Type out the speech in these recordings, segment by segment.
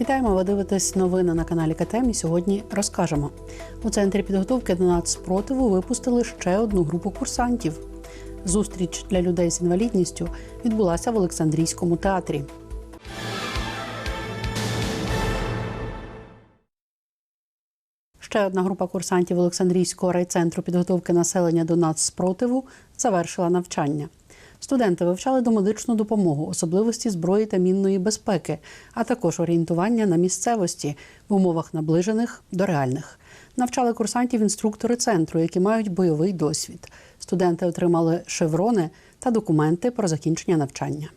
Вітаємо, ви дивитесь новини на каналі КТМ. І сьогодні розкажемо. У центрі підготовки до нацспротиву випустили ще одну групу курсантів. Зустріч для людей з інвалідністю відбулася в Олександрійському театрі. Ще одна група курсантів Олександрійського райцентру підготовки населення до нацспротиву завершила навчання. Студенти вивчали домедичну допомогу, особливості зброї та мінної безпеки, а також орієнтування на місцевості в умовах наближених до реальних. Навчали курсантів інструктори центру, які мають бойовий досвід. Студенти отримали шеврони та документи про закінчення навчання.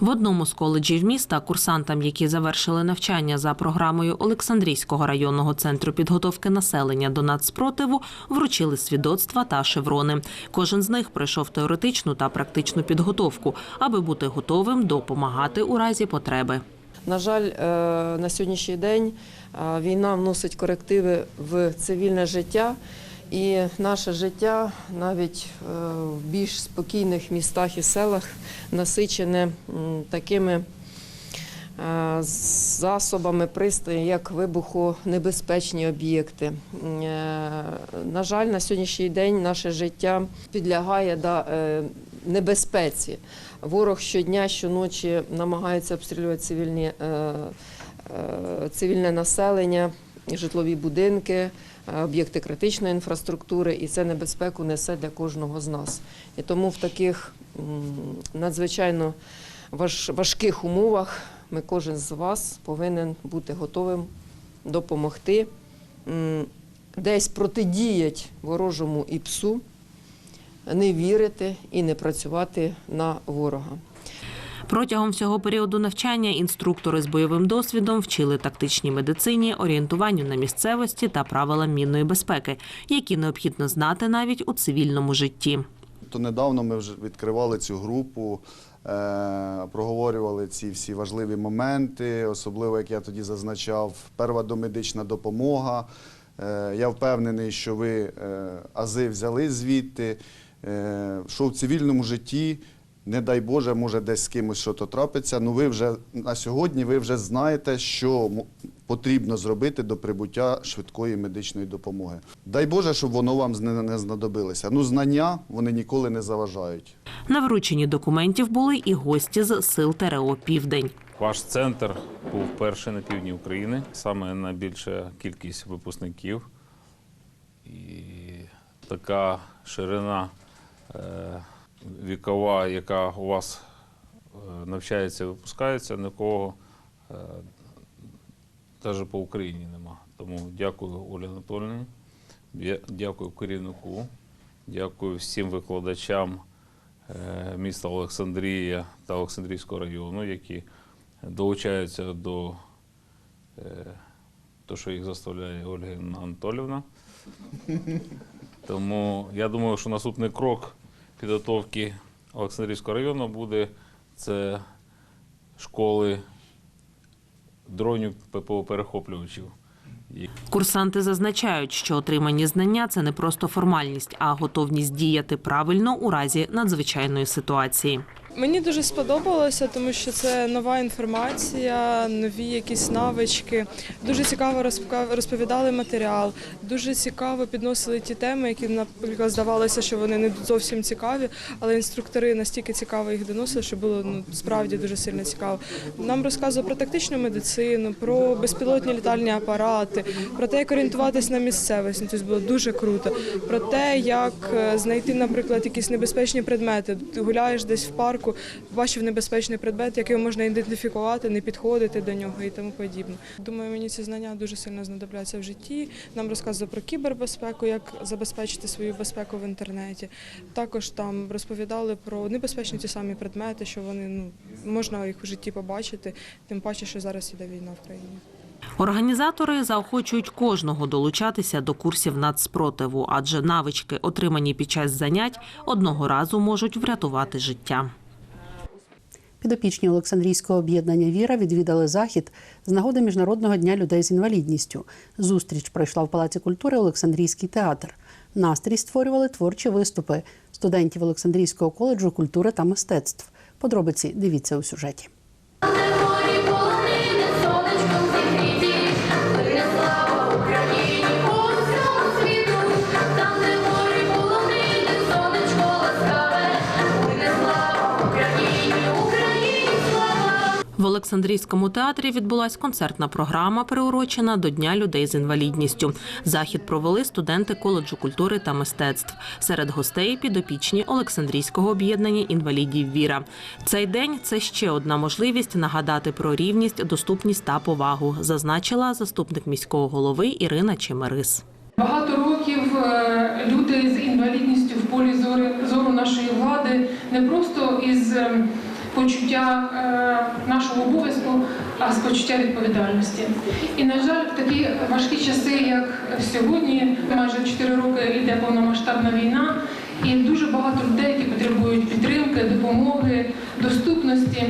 В одному з коледжів міста курсантам, які завершили навчання за програмою Олександрійського районного центру підготовки населення до нацспротиву, вручили свідоцтва та шеврони. Кожен з них пройшов теоретичну та практичну підготовку, аби бути готовим допомагати у разі потреби. На жаль, е, на сьогоднішній день е, війна вносить корективи в цивільне життя, і наше життя навіть е, в більш спокійних містах і селах насичене такими е, засобами пристрої, як вибухонебезпечні об'єкти. Е, На жаль, на сьогоднішній день наше життя підлягає небезпеці. Ворог щодня, щоночі намагається обстрілювати цивільні, цивільне населення, житлові будинки, е, об'єкти критичної інфраструктури, і це небезпеку несе для кожного з нас. І тому в таких надзвичайно важких умовах ми кожен з вас повинен бути готовим допомогти, десь протидіяти ворожому і псу, не вірити і не працювати на ворога. Протягом всього періоду навчання інструктори з бойовим досвідом вчили тактичній медицині, орієнтуванню на місцевості та правилам мінної безпеки, які необхідно знати навіть у цивільному житті. То недавно ми вже відкривали цю групу, е, проговорювали ці всі важливі моменти, особливо, як я тоді зазначав, перша домедична допомога. Е, я впевнений, що ви е, ази взяли звідти, що в цивільному житті, не дай Боже, може десь з кимось щось трапиться. Ну ви вже на сьогодні ви вже знаєте, що потрібно зробити до прибуття швидкої медичної допомоги. Дай Боже, щоб воно вам не, знадобилося. Ну, знання вони ніколи не заважають. На врученні документів були і гості з сил ТРО Південь. Ваш центр був перший на півдні України, саме найбільша кількість випускників. І така ширина е, вікова, яка у вас е, навчається і випускається, нікого навіть по Україні нема. Тому дякую Олі Анатольовні, дякую керівнику, дякую всім викладачам е, міста Олександрія та Олександрійського району, які долучаються до е, того, що їх заставляє Ольга Анатолівна. Тому я думаю, що наступний крок підготовки Олександрівського району буде це школи дронів ППО перехоплювачів. Курсанти зазначають, що отримані знання це не просто формальність, а готовність діяти правильно у разі надзвичайної ситуації. Мені дуже сподобалося, тому що це нова інформація, нові якісь навички. Дуже цікаво розповідали матеріал, дуже цікаво підносили ті теми, які, наприклад, здавалося, що вони не зовсім цікаві, але інструктори настільки цікаво їх доносили, що було ну, справді дуже сильно цікаво. Нам розказували про тактичну медицину, про безпілотні літальні апарати, про те, як орієнтуватись на місцевості. Тобто було дуже круто. Про те, як е, знайти, наприклад, якісь небезпечні предмети. Ти гуляєш десь в парку, бачив небезпечний предмет, який можна ідентифікувати, не підходити до нього і тому подібне. Думаю, мені ці знання дуже сильно знадобляться в житті. Нам розказували про кібербезпеку, як забезпечити свою безпеку в інтернеті. Також там розповідали про небезпечні ті самі предмети, що вони ну можна їх в житті побачити, тим паче, що зараз іде війна в країні. Організатори заохочують кожного долучатися до курсів нацспротиву, адже навички, отримані під час занять, одного разу можуть врятувати життя. Підопічні Олександрійського об'єднання Віра відвідали захід з нагоди Міжнародного дня людей з інвалідністю. Зустріч пройшла в Палаці культури Олександрійський театр. Настрій створювали творчі виступи студентів Олександрійського коледжу культури та мистецтв. Подробиці дивіться у сюжеті. Олександрійському театрі відбулась концертна програма, приурочена до Дня людей з інвалідністю. Захід провели студенти коледжу культури та мистецтв. Серед гостей підопічні Олександрійського об'єднання інвалідів Віра. Цей день це ще одна можливість нагадати про рівність, доступність та повагу, зазначила заступник міського голови Ірина Чемерис. Багато років е, люди з інвалідністю в полі зору, нашої влади не просто із е, почуття е, нашого обов'язку, а з почуття відповідальності. І, на жаль, в такі важкі часи, як сьогодні, майже 4 роки йде повномасштабна війна, і дуже багато людей, які потребують підтримки, допомоги, доступності.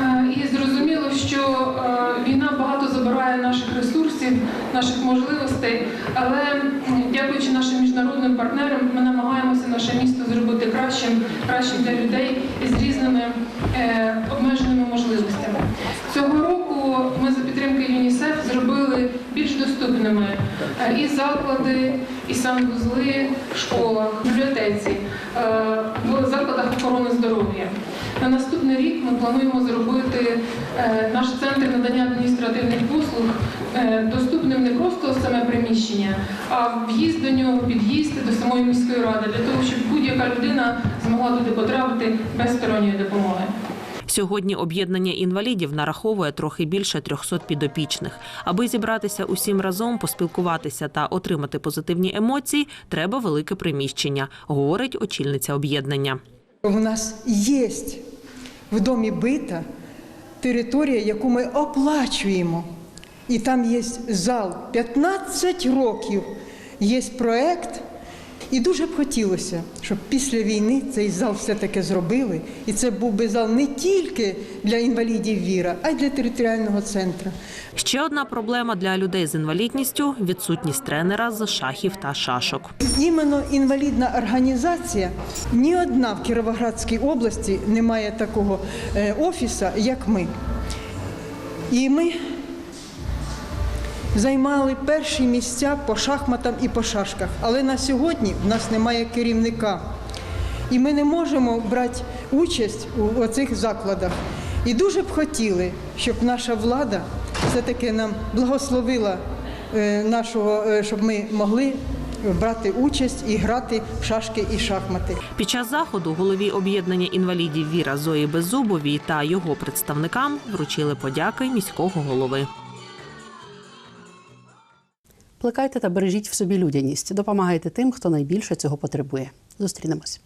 Е, І зрозуміло, що е, війна багато забирає наших ресурсів, наших можливостей, але дякуючи нашим міжнародним партнерам, ми намагаємося наше місто зробити кращим, кращим для людей із різними е, обмеженими можливостями. Цього року ми за підтримки ЮНІСЕФ зробили більш доступними і заклади, і санвузли в школах, бібліотеці, в закладах охорони здоров'я. На наступний рік ми плануємо зробити е, наш центр надання адміністративних послуг е, доступним не просто саме приміщення, а в'їзд до нього, під'їзд до самої міської ради, для того, щоб будь-яка людина змогла туди потрапити без сторонньої допомоги. Сьогодні об'єднання інвалідів нараховує трохи більше 300 підопічних. Аби зібратися усім разом, поспілкуватися та отримати позитивні емоції, треба велике приміщення, говорить очільниця об'єднання. У нас є в домі бита територія, яку ми оплачуємо. І там є зал 15 років, є проект. І дуже б хотілося, щоб після війни цей зал все-таки зробили. І це був би зал не тільки для інвалідів віра, а й для територіального центру. Ще одна проблема для людей з інвалідністю відсутність тренера з шахів та шашок. Іменно інвалідна організація ні одна в Кіровоградській області не має такого е, офісу, як ми. І ми займали перші місця по шахматам і по шашках. Але на сьогодні в нас немає керівника. І ми не можемо брати участь у оцих закладах. І дуже б хотіли, щоб наша влада все-таки нам благословила е, нашого, е, щоб ми могли брати участь і грати в шашки і шахмати. Під час заходу голові об'єднання інвалідів Віра Зої Беззубовій та його представникам вручили подяки міського голови. Плекайте та бережіть в собі людяність. Допомагайте тим, хто найбільше цього потребує. Зустрінемось.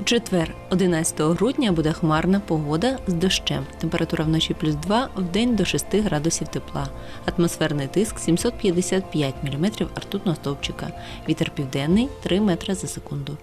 У четвер, 11 грудня, буде хмарна погода з дощем. Температура вночі плюс 2, в день до 6 градусів тепла. Атмосферний тиск 755 мм ртутного стовпчика. Вітер південний 3 метри за секунду.